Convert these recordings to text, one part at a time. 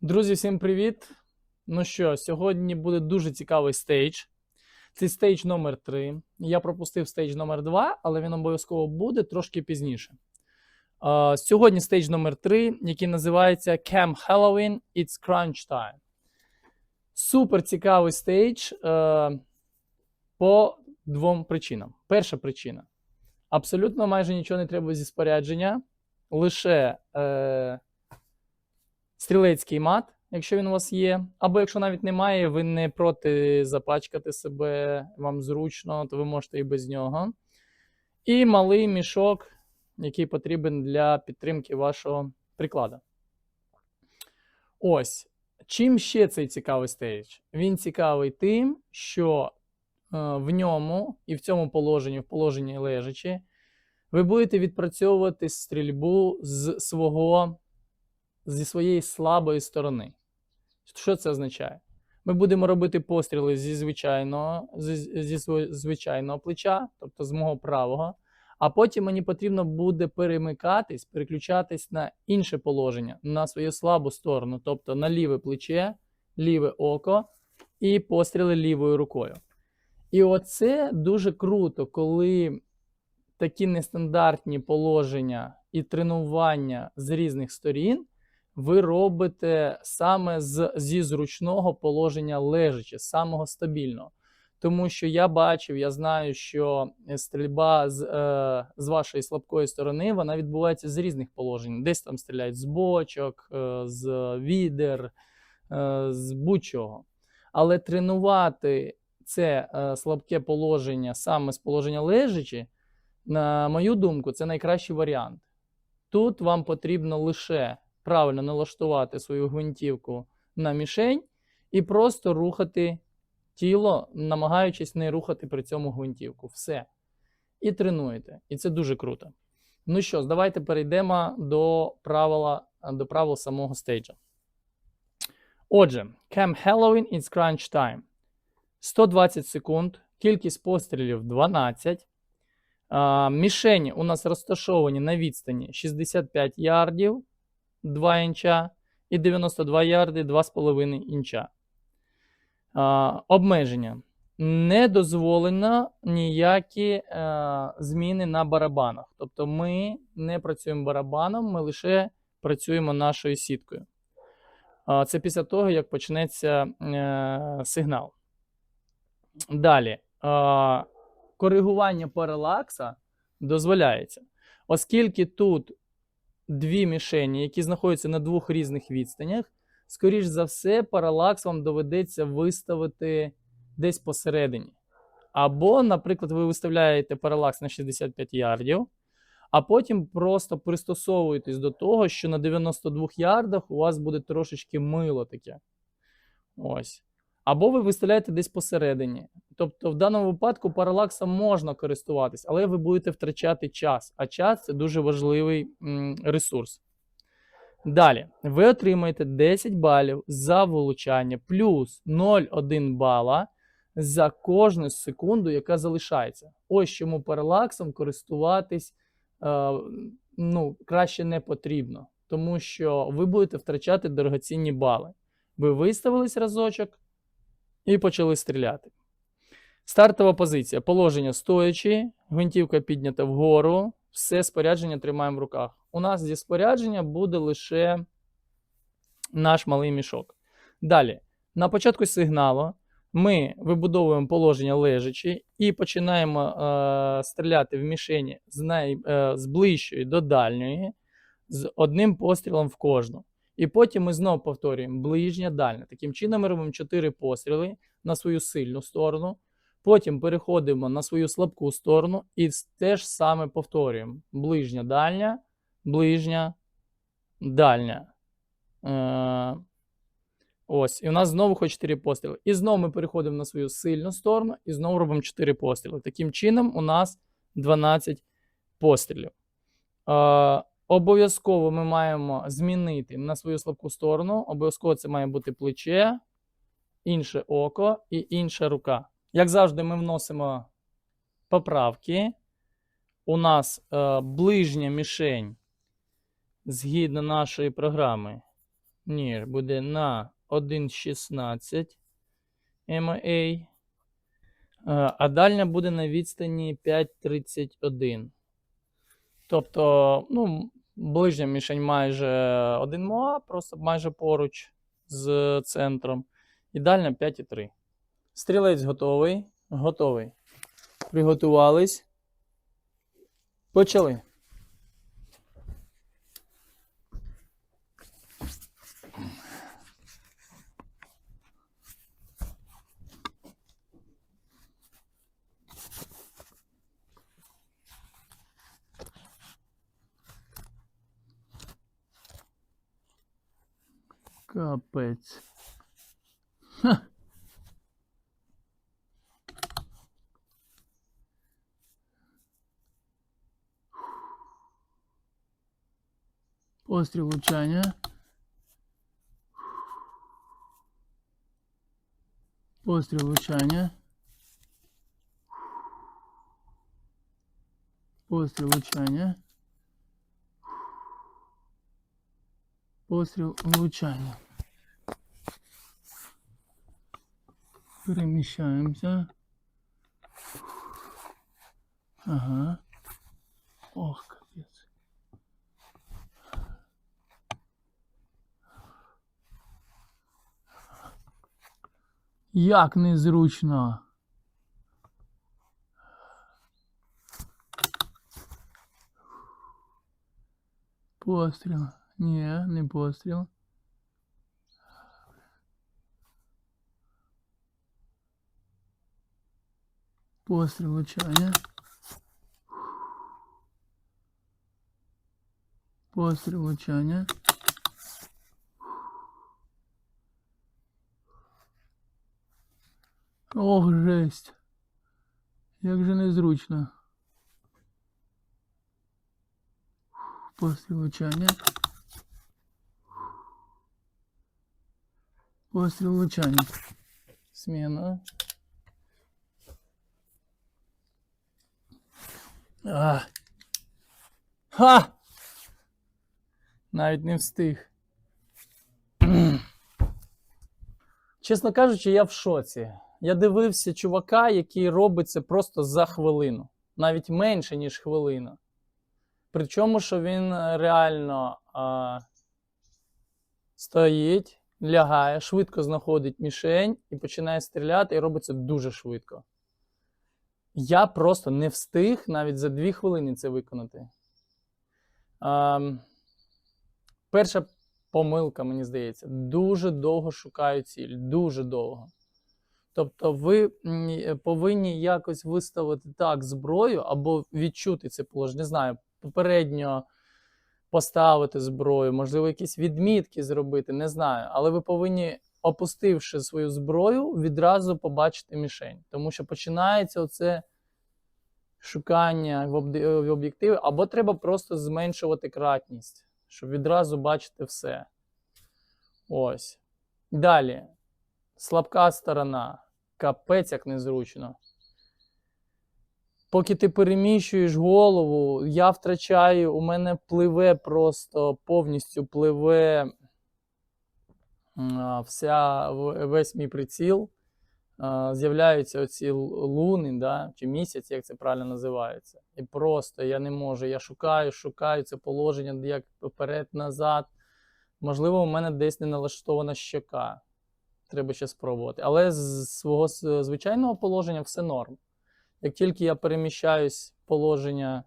Друзі, всім привіт! Ну що, сьогодні буде дуже цікавий стейдж. Це стейдж номер 3. Я пропустив стейдж номер 2, але він обов'язково буде трошки пізніше. Сьогодні стейдж номер 3, який називається Camp Halloween It's Crunch Time. Супер цікавий стейдж е, по двом причинам. Перша причина: абсолютно майже нічого не треба зі спорядження, лише. Е, стрілецький мат, якщо він у вас є. Або якщо навіть немає, ви не проти запачкати себе, вам зручно, то ви можете і без нього. І малий мішок, який потрібен для підтримки вашого приклада. Ось. Чим ще цей цікавий стейдж? Він цікавий тим, що е, в ньому і в цьому положенні, в положенні лежачи, ви будете відпрацьовувати стрільбу з свого зі своєї слабої сторони. Що це означає? Ми будемо робити постріли зі звичайного, зі, зі звичайного плеча, тобто з мого правого, а потім мені потрібно буде перемикатись, переключатись на інше положення, на свою слабу сторону, тобто на ліве плече, ліве око і постріли лівою рукою. І оце дуже круто, коли такі нестандартні положення і тренування з різних сторін ви робите саме з, зі зручного положення лежачи, самого стабільного. Тому що я бачив, я знаю, що стрільба з, е, з вашої слабкої сторони вона відбувається з різних положень. Десь там стріляють з бочок, е, з відер, е, з будь-чого. Але тренувати це е, слабке положення саме з положення лежачи, на мою думку, це найкращий варіант. Тут вам потрібно лише правильно налаштувати свою гвинтівку на мішень і просто рухати тіло, намагаючись не рухати при цьому гвинтівку. Все. І тренуєте. І це дуже круто. Ну що давайте перейдемо до правила, до правил самого стейджа. Отже, Camp Halloween is Crunch Time. 120 секунд, кількість пострілів 12. А, мішені у нас розташовані на відстані 65 ярдів. 2 інча і 92 ярди 2,5 інча. А, Обмеження. Не дозволено ніякі е, зміни на барабанах. Тобто ми не працюємо барабаном, ми лише працюємо нашою сіткою. А, Це після того, як почнеться е, сигнал. Далі. Е, коригування паралакса дозволяється. Оскільки тут дві мішені, які знаходяться на двох різних відстанях, скоріш за все, паралакс вам доведеться виставити десь посередині. Або, наприклад, ви виставляєте паралакс на 65 ярдів, а потім просто пристосовуєтесь до того, що на 92 ярдах у вас буде трошечки мило таке. Ось. Або ви виставляєте десь посередині. Тобто, в даному випадку паралаксом можна користуватись, але ви будете втрачати час. А час це дуже важливий ресурс. Далі, ви отримаєте 10 балів за вилучання плюс 0,1 бала за кожну секунду, яка залишається. Ось чому паралаксом користуватись е, ну, краще не потрібно, тому що ви будете втрачати дорогоцінні бали. Ви виставились разочок і почали стріляти. Стартова позиція. Положення стоячи, гвинтівка піднята вгору, все спорядження тримаємо в руках. У нас зі спорядження буде лише наш малий мішок. Далі, на початку сигналу ми вибудовуємо положення лежачи і починаємо е, стріляти в мішені з, най, е, з ближчої до дальньої, з одним пострілом в кожну. І потім ми знову повторюємо ближня, дальня. Таким чином ми робимо 4 постріли на свою сильну сторону. Потім переходимо на свою слабку сторону і те ж саме повторюємо: ближня, дальня, ближня, дальня. Е, Ось. І у нас знову хоч 4 постріли. І знову ми переходимо на свою сильну сторону і знову робимо 4 постріли. Таким чином, у нас 12 пострілів. Е, Обов'язково ми маємо змінити на свою слабку сторону. Обов'язково це має бути плече, інше око і інша рука. Як завжди, ми вносимо поправки. У нас е, ближня мішень згідно нашої програми Ні, буде на 1,16 MA. Е, А дальня буде на відстані 5,31. Тобто, ну, ближня мішень майже 1 МОА, просто майже поруч з центром. І дальня 5,3. Стрілець готовий. Готовий. Приготувались. Почали. Капець. Ха. Постріл влучання. Постріл влучання. Постріл влучання. Постріл влучання. Переміщаємося. Ага. Ох, капець. Як незручно. Постріл. Ні, не постріл. Постріл влучання. Постріл влучання. Ох, жесть. Як же незручно. Постріл влучання. Постріл влучання. Сміна. А. Ха! Навіть не встиг. Чесно кажучи, я в шоці. Я дивився чувака, який робить це просто за хвилину, навіть менше, ніж хвилина. Причому, що він е, реально а, стоїть, лягає, швидко знаходить мішень і починає стріляти, і робить це дуже швидко. Я просто не встиг навіть за дві хвилини це виконати. А, перша помилка, мені здається, дуже довго шукаю ціль. Дуже довго. Тобто, ви е, повинні якось виставити так зброю або відчути це положення. Не знаю, попередньо поставити зброю, можливо, якісь відмітки зробити, не знаю. Але ви повинні, опустивши свою зброю, відразу побачити мішень. Тому що починається оце шукання в об'єктиві, або треба просто зменшувати кратність, щоб відразу бачити все. Ось. Далі. Слабка сторона. Капець як незручно. Поки ти переміщуєш голову, я втрачаю, у мене пливе просто повністю пливе вся, весь мій приціл. З'являються оці луни, да, чи місяць, як це правильно називається. І просто я не можу. Я шукаю, шукаю це положення, як вперед-назад. Можливо, у мене десь не налаштована щока. Треба ще спробувати. Але з свого звичайного положення все норм. Як тільки я переміщаюсь в положення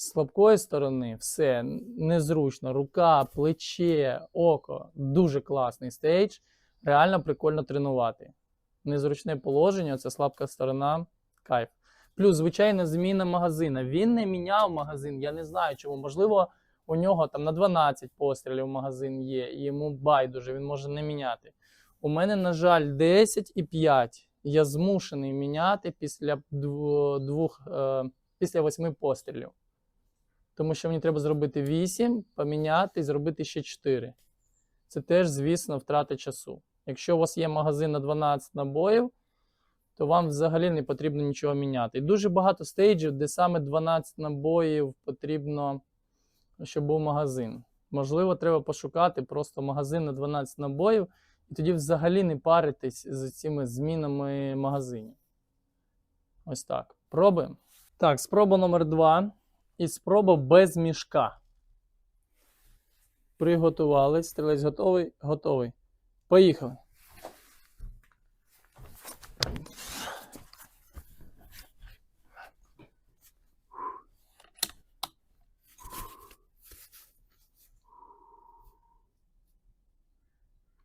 слабкої сторони, все незручно. Рука, плече, око. Дуже класний стейдж. Реально прикольно тренувати. Незручне положення, це слабка сторона, кайф. Плюс, звичайна зміна магазина. Він не міняв магазин. Я не знаю чому. Можливо, у нього там на 12 пострілів магазин є, і йому байдуже, він може не міняти. У мене, на жаль, 10 і 5. Я змушений міняти після двох, е, після восьми пострілів. Тому що мені треба зробити 8, поміняти і зробити ще 4. Це теж, звісно, втрата часу. Якщо у вас є магазин на 12 набоїв, то вам взагалі не потрібно нічого міняти. І дуже багато стейджів, де саме 12 набоїв потрібно, щоб був магазин. Можливо, треба пошукати просто магазин на 12 набоїв, і тоді взагалі не паритись з цими змінами магазинів. Ось так. Пробуємо. Так, спроба номер два. І спроба без мішка. Приготувались. Стрілець готовий? Готовий. Поїхали.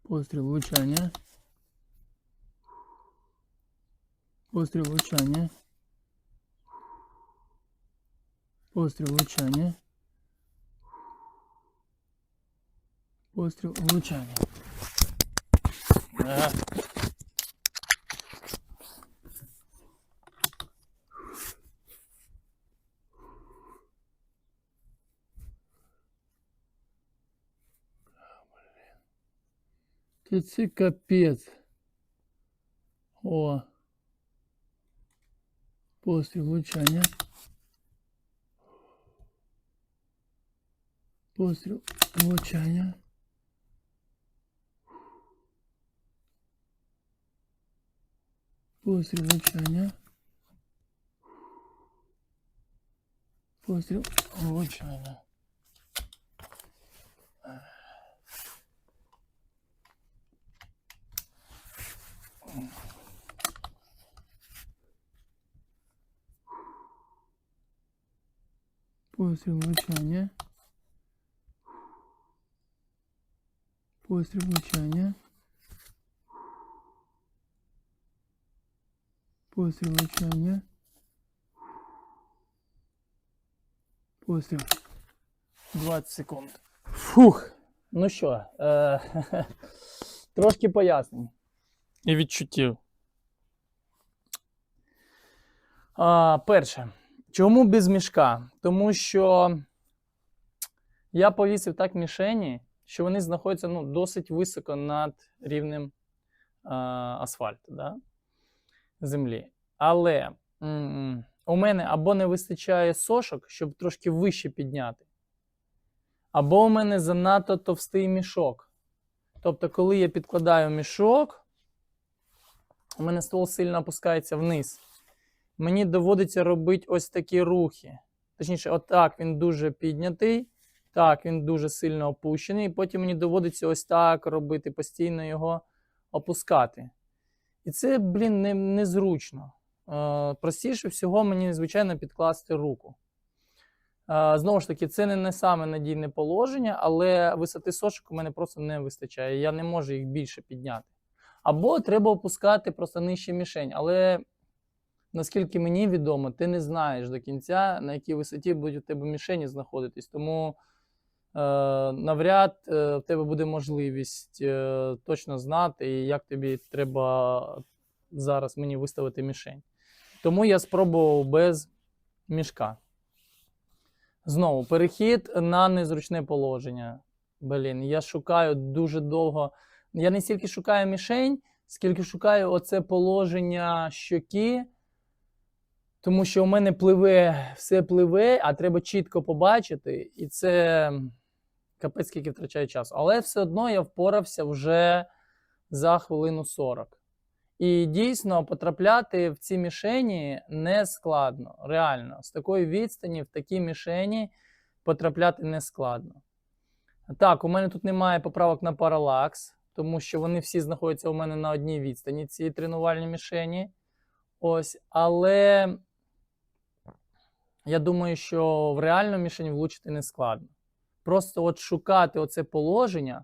Постріл влучання. Постріл влучання. Постріл влучання. Постріл влучання. Ага. Та це капець. О. Постріл влучання. Постріл влучання. Постріл влучання. Постріл влучання. Постріл влучання. Постріл влучання. Постріл влучання. Постріл. 20 секунд. Фух. Ну що, е- трошки пояснень. І відчуттів. А, перше. Чому без мішка? Тому що я повісив так мішені, що вони знаходяться ну, досить високо над рівнем а, асфальту, да? землі. Але м, у мене або не вистачає сошок, щоб трошки вище підняти, або у мене занадто товстий мішок. Тобто, коли я підкладаю мішок, у мене ствол сильно опускається вниз. Мені доводиться робити ось такі рухи. Точніше, отак він дуже піднятий, так, він дуже сильно опущений, і потім мені доводиться ось так робити, постійно його опускати. І це, блін, не, незручно. Е, простіше всього мені, звичайно, підкласти руку. Е, знову ж таки, це не, не саме надійне положення, але висоти сошок у мене просто не вистачає. Я не можу їх більше підняти. Або треба опускати просто нижче мішень. Але наскільки мені відомо, ти не знаєш до кінця, на якій висоті будуть у тебе мішені знаходитись. Тому навряд е, в тебе буде можливість е, точно знати, як тобі треба зараз мені виставити мішень. Тому я спробував без мішка. Знову перехід на незручне положення. Блін, я шукаю дуже довго. Я не стільки шукаю мішень, скільки шукаю оце положення щоки. Тому що у мене пливе, все пливе, а треба чітко побачити, і це капець скільки втрачає часу. Але все одно я впорався вже за хвилину 40. І дійсно потрапляти в ці мішені не складно. Реально, з такої відстані в такі мішені потрапляти не складно. Так, у мене тут немає поправок на паралакс, тому що вони всі знаходяться у мене на одній відстані, ці тренувальні мішені. Ось, але я думаю, що в реальну мішень влучити не складно. Просто от шукати оце положення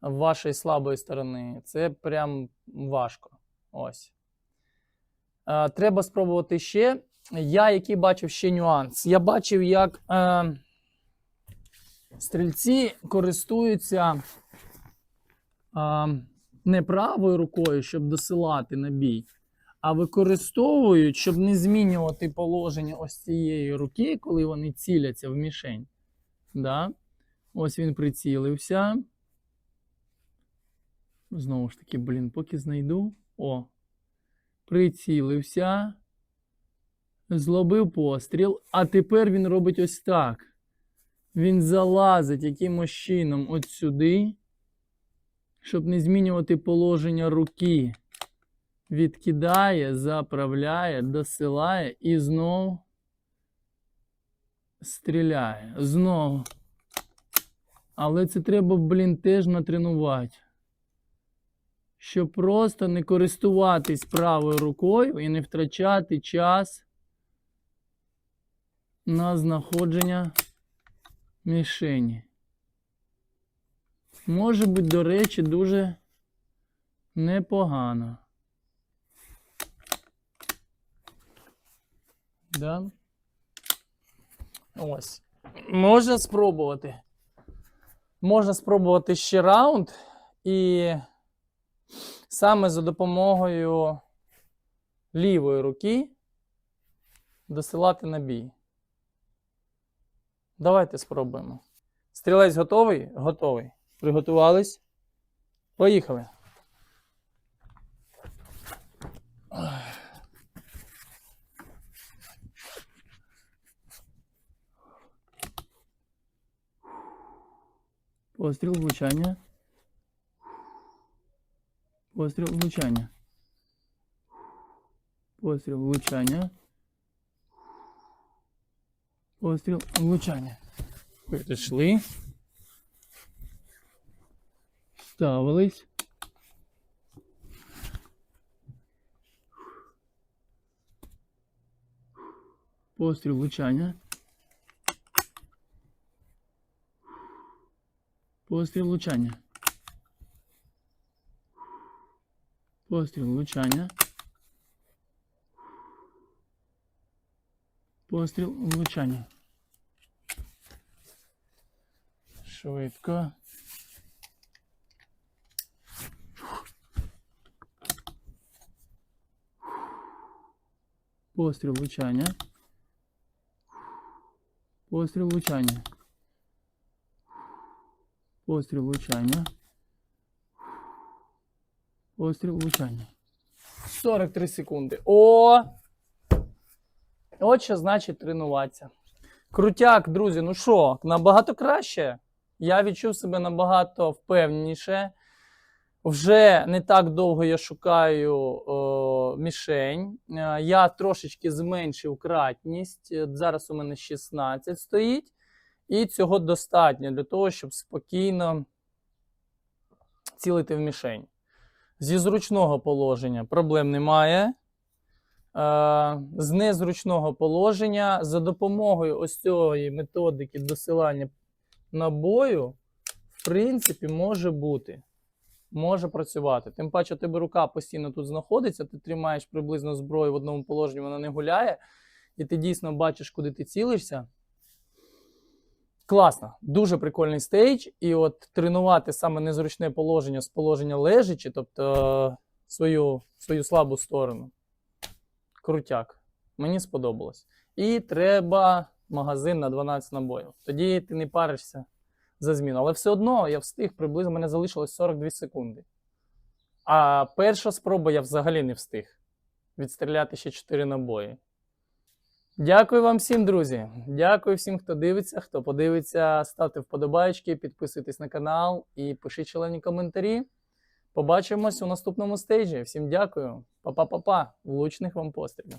вашої слабої сторони, це прям важко. Ось. Е, треба спробувати ще. Я який бачив ще нюанс. Я бачив, як е, стрільці користуються е, не правою рукою, щоб досилати на бій, а використовують, щоб не змінювати положення ось цієї руки, коли вони ціляться в мішень. Да? Ось він прицілився. Знову ж таки, блін, поки знайду. О. Прицілився. Злобив постріл. А тепер він робить ось так. Він залазить якимось чином от сюди, щоб не змінювати положення руки. Відкидає, заправляє, досилає і знову стріляє. Знову. Але це треба, блін, теж натренувати. Щоб просто не користуватись правою рукою і не втрачати час на знаходження мішені. Може бути, до речі, дуже непогано. Да? Ось. Можна спробувати. Можна спробувати ще раунд, і саме за допомогою лівої руки досилати на бій. Давайте спробуємо. Стрілець готовий? Готовий. Приготувались? Поїхали. Постріл влучання. Постріл влучання. Постріл влучання. Постріл влучання. Перейшли. Ставились. Постріл влучання. Постріл влучання. Постріл влучання. Постріл влучання. Швидко. Постріл влучання. Постріл влучання. Постріл влучання. Постріл влучання. 43 секунди. О! От що значить тренуватися. Крутяк, друзі, ну що, набагато краще. Я відчув себе набагато впевненіше. Вже не так довго я шукаю о, мішень. Е, Я трошечки зменшив кратність. Е, Зараз у мене 16 стоїть. І цього достатньо для того, щоб спокійно цілити в мішень. Зі зручного положення проблем немає. Е, З незручного положення за допомогою ось цієї методики досилання набою, в принципі, може бути. Може працювати. Тим паче, тебе рука постійно тут знаходиться, ти тримаєш приблизно зброю в одному положенні, вона не гуляє, і ти дійсно бачиш, куди ти цілишся. Класно, дуже прикольний стейдж. І от тренувати саме незручне положення з положення лежачи, тобто е, свою, свою слабу сторону. Крутяк. Мені сподобалось. І треба магазин на 12 набоїв. Тоді ти не паришся за зміну. Але все одно я встиг, приблизно мене залишилось 42 секунди. А перша спроба я взагалі не встиг відстріляти ще 4 набої. Дякую вам всім, друзі. Дякую всім, хто дивиться, хто подивиться. Ставте вподобайки, підписуйтесь на канал і пишіть шалені коментарі. Побачимось у наступному стейджі. Всім дякую. Па-па-па-па. Влучних вам пострілів.